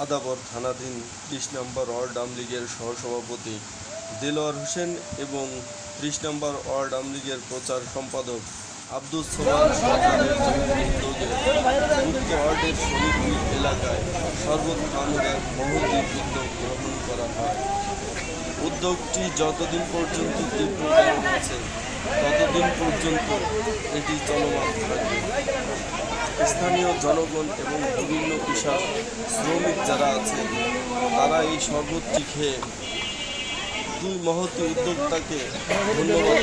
আদাবর থানাধীন ত্রিশ নম্বর ওয়ার্ড আওয়ামী লীগের সহসভাপতি দেলোয়ার হোসেন এবং ত্রিশ নম্বর ওয়ার্ড আওয়ামী লীগের প্রচার সম্পাদক আব্দুল সোমান সরকারের ওয়ার্ডের এলাকায় খানের মহতি উদ্যোগ গ্রহণ করা হয়। উদ্যোগটি যতদিন পর্যন্ত তীব্রতর আছে ততদিন পর্যন্ত এটি চলমান থাকবে। স্থানীয় জনগণ এবং বিভিন্ন কৃষক, শ্রমিক যারা আছে, তারা এই শরবতটি খেয়ে দুই মহতি উদ্যোক্তাকে ধন্যবাদ।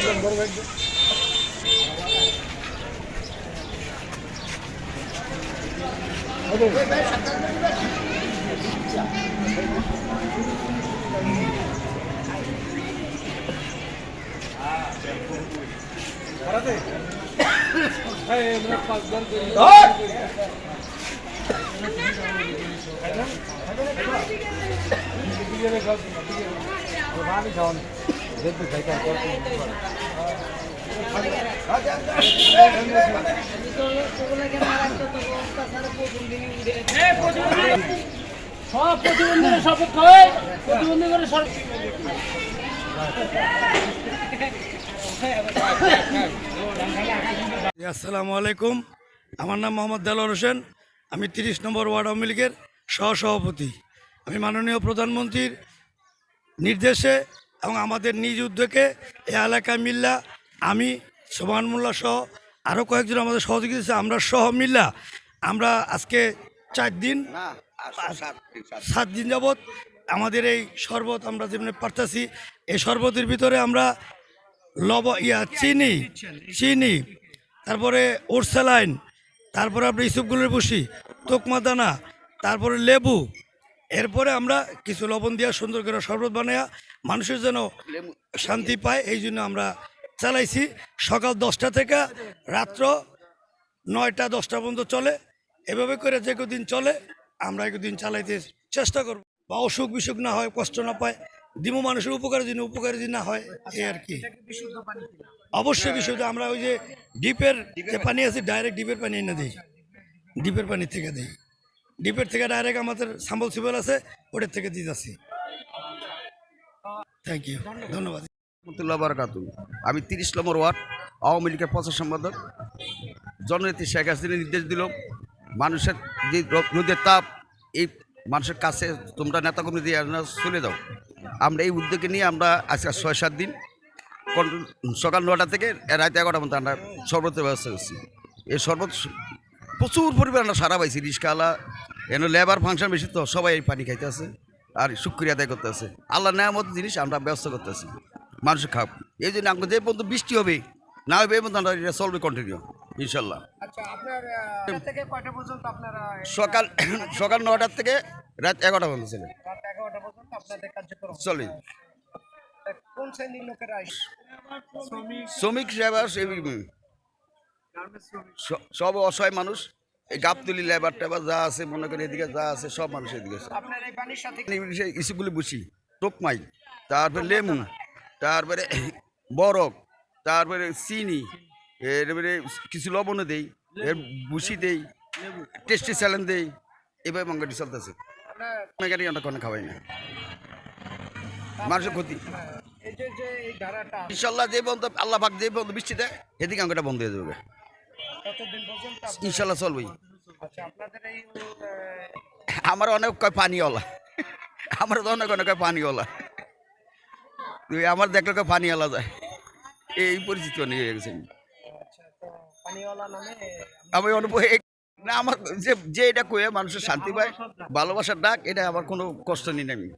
সব প্রতিবন্ধীরা শপথ হয়। প্রতিবন্ধী করে জি, আসসালামু আলাইকুম। আমার নাম মোহাম্মদ দেলোয়ার হোসেন। আমি তিরিশ নম্বর ওয়ার্ড আওয়ামী লীগের সহসভাপতি। আমি মাননীয় প্রধানমন্ত্রীর নির্দেশে এবং আমাদের নিজ উদ্যোগে এই এলাকায় মিল্লা আমি সোমান মোল্লা সহ আরও কয়েকজন আমাদের সহযোগী আমরা সহ মিল্লা। আমরা আজকে চার দিন। সাত দিন যাবৎ আমাদের এই শরবত আমরা যেমনি পারতাছি, এই শরবতের ভিতরে আমরা লব, ইয়া, চিনি চিনি, তারপরে ওরসালাইন, তারপরে আমরা ইসুপগুলোর বসি তোকমা দানা তারপরে লেবু, এরপরে আমরা কিছু লবণ দিয়া সুন্দর করে শরবত বানাইয়া মানুষের যেন শান্তি পায়, এই জন্য আমরা চালাইছি। সকাল দশটা থেকে রাত্র নয়টা দশটা পর্যন্ত চলে। এভাবে করে যে কদিন চলে, আমরা একদিন চালাইতে চেষ্টা করব। বা অসুখ বিসুখ না হয়, কষ্ট না পায় দিমু মানুষের উপকারের জন্য উপকারের জন্য না হয়, এই আর কি। অবশ্যই বিশুদ্ধ, আমরা ওই যে ডিপের যে পানি আছে ডাইরেক্ট ডিপের পানি এনে দিই। ডিপের পানি থেকে দিই। ডিপের থেকে ডাইরেক্ট আমাদের সাম্বল সিবল আছে, ওটার থেকে দিয়ে যাচ্ছি। থ্যাংক ইউ ধন্যবাদ। আমি তিরিশ নম্বর ওয়ার্ড, আওয়ামী লীগের প্রচার সম্পাদক। জননেত্রী শেখ হাসিনা নির্দেশ দিল, মানুষের যে রোদের তাপ, এই মানুষের কাছে তোমরা নেতাকর্মী দিয়ে চলে যাও। আমরা এই উদ্যোগে নিয়ে আমরা আজকে ছয়, সাত দিন সকাল নটা থেকে রাত এগারোটা পর্যন্ত আমরা শরবতের ব্যবস্থা করছি। এই শরবত প্রচুর পরিমাণে আমরা সারা পাইছি রিক্সাওয়ালা এনে লেবার ফাংশন বেশি তো, সবাই এই পানি খাইতে আছে আর শুক্রিয়া আদায় করতে আছে। আল্লাহ নেওয়ার মতো জিনিস আমরা ব্যবস্থা করতে আছি মানুষ খাব এই জন্য আমাকে যে পর্যন্ত বৃষ্টি হবে, না হবে এই পর্যন্ত আমরা এটা চলবে কন্টিনিউ ইনশাল্লাহ। আচ্ছা সকাল সকাল নটার থেকে রাত এগারোটা পর্যন্ত ছিল চলে। শ্রমিক সেবা সব অসহায় মানুষ। এই গাবতলি লেবার টেবার যা আছে মনে করি এদিকে যা আছে সব মানুষ এদিকে আছে। ইসুগুলি বুঝি টোকমাই তারপরে লেমু তারপরে বরফ তারপরে চিনি এরপরে কিছু লবণও দেই, এর বুসি দেই, টেস্টি স্যালেন দেই, এভাবে মঙ্গাটি চলতেছে। মেকানি আমরা কোনো খাওয়াই না। মানুষের ক্ষতি। ইনশাল্লাহ যে পর্যন্ত, আল্লাহ পাক যে পর্যন্ত বৃষ্টি দেয় এদিকে আঙ্গাটা বন্ধ হয়ে যাবে। ইনশাল্লাহ চলবেই। আমার অনেক কয় পানিওয়ালা। আমার তো অনেক অনেক পানিওয়ালা। আমার দেখলে কয় পানিওয়ালা যায়। এই পরিস্থিতি অনেক হয়ে গেছে আচ্ছা তো পানিওয়ালা নামে আমি অনুভব না আমার যে যে এটা কয়ে মানুষের শান্তি পায় ভালোবাসার ডাক এটা আমার কোনো কষ্ট নেই আমি।